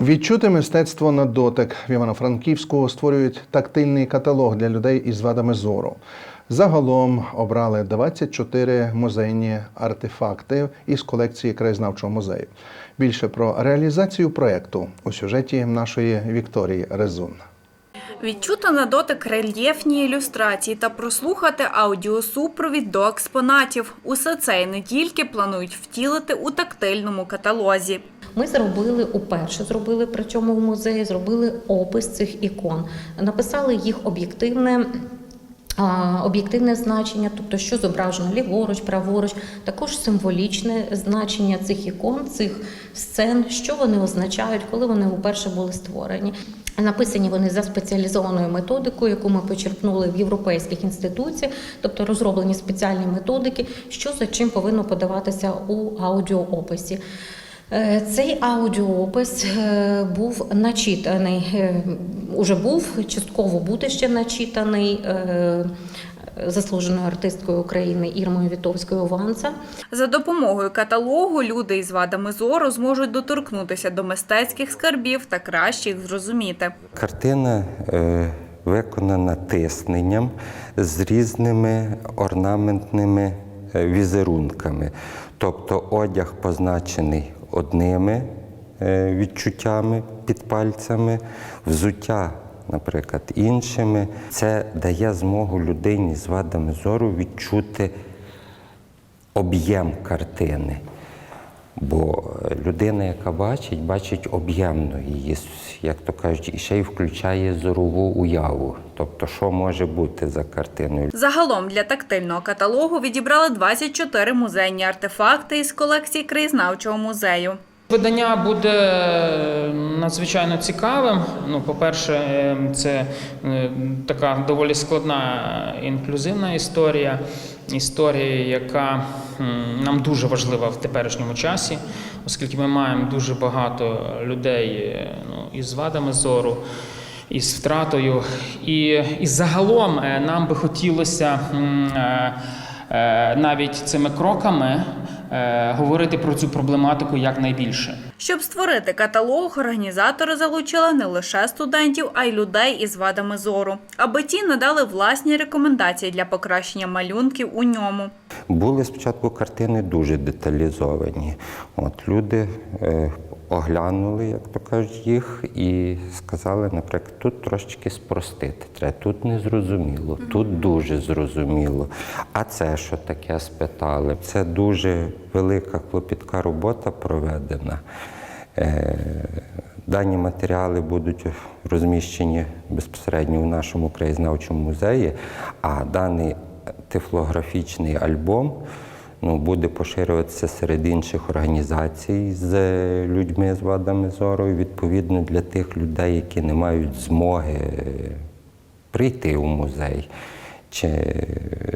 Відчути мистецтво на дотик в Івано-Франківську створюють тактильний каталог для людей із вадами зору. Загалом обрали 24 музейні артефакти із колекції краєзнавчого музею. Більше про реалізацію проєкту у сюжеті нашої Вікторії Резун. Відчути на дотик рельєфні ілюстрації та прослухати аудіосупровід до експонатів. Усе це і не тільки планують втілити у тактильному каталозі. Ми зробили уперше, зробили при цьому в музеї, зробили опис цих ікон, написали їх об'єктивне. Об'єктивне значення, тобто що зображено ліворуч, праворуч, також символічне значення цих ікон, цих сцен, що вони означають, коли вони вперше були створені. Написані вони за спеціалізованою методикою, яку ми почерпнули в європейських інституціях, тобто розроблені спеціальні методики, що за чим повинно подаватися у аудіоописі. Е, Цей аудіоопис е, був начитаний, е, уже був, частково буде ще начитаний заслуженою артисткою України Ірмою Вітовською Ванца. За допомогою каталогу люди із вадами зору зможуть доторкнутися до мистецьких скарбів та краще їх зрозуміти. Картина е, виконана тисненням з різними орнаментними візерунками. Тобто одяг позначений одними е, відчуттями під пальцями, взуття, наприклад, іншими. Це дає змогу людині з вадами зору відчути об'єм картини. Бо людина, яка бачить, бачить об'ємно її, як то кажуть, і ще й включає зорову уяву. Тобто, що може бути за картиною. Загалом для тактильного каталогу відібрали 24 музейні артефакти із колекції краєзнавчого музею. Видання буде надзвичайно цікавим. Ну, по-перше, е, це е, така доволі складна е, інклюзивна історія, історія, яка нам дуже важлива в теперішньому часі, оскільки ми маємо дуже багато людей е, ну, із вадами зору. Із втратою, і, і загалом нам би хотілося навіть цими кроками говорити про цю проблематику якнайбільше. Щоб створити каталог, організатори залучили не лише студентів, а й людей із вадами зору, аби ті надали власні рекомендації для покращення малюнків у ньому. Були спочатку картини дуже деталізовані. От люди е, оглянули, як то кажуть, їх, і сказали, наприклад, тут трошечки спростити треба, тут не зрозуміло, тут дуже зрозуміло. А це що таке спитали? Це дуже велика клопітка робота проведена. Е, Дані матеріали будуть розміщені безпосередньо у нашому краєзнавчому музеї, а даний тифлографічний альбом ну, буде поширюватися серед інших організацій з людьми з вадами зору, і відповідно для тих людей, які не мають змоги прийти у музей чи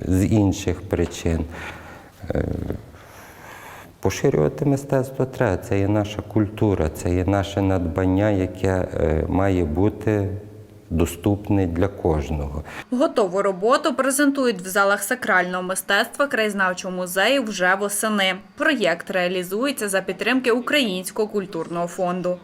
з інших причин. Е, Поширювати мистецтво треба. Це є наша культура, це є наше надбання, яке е, має бути доступне для кожного. Готову роботу презентують в залах сакрального мистецтва краєзнавчого музею вже восени. Проєкт реалізується за підтримки Українського культурного фонду.